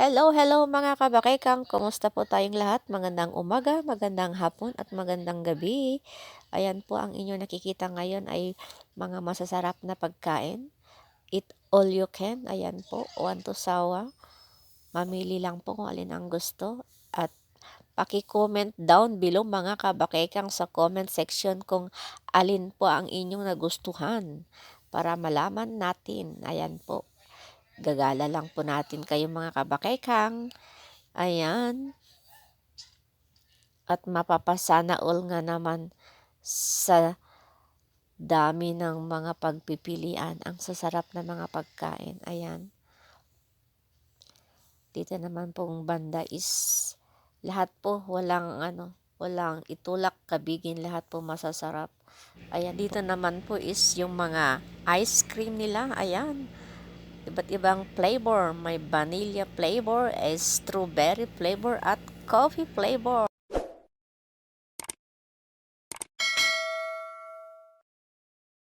Hello, hello mga kabakekang. Kumusta po tayong lahat? Magandang umaga, magandang hapon at magandang gabi. Ayan po ang inyo nakikita ngayon ay mga masasarap na pagkain. Eat all you can. Ayan po, one to sawa. Mamili lang po kung alin ang gusto. At paki-comment down below mga kabakekang sa comment section kung alin po ang inyong nagustuhan para malaman natin. Ayan po. Gagala lang po natin kayo mga kabakekang. Ayan. At mapapasana all nga naman sa dami ng mga pagpipilian. Ang sasarap na mga pagkain. Ayan. Dito naman pong banda is lahat po walang ano, walang itulak kabigin lahat po masasarap. Ayan, dito naman po is yung mga ice cream nila. Ayan iba't ibang flavor. May vanilla flavor, strawberry flavor, at coffee flavor.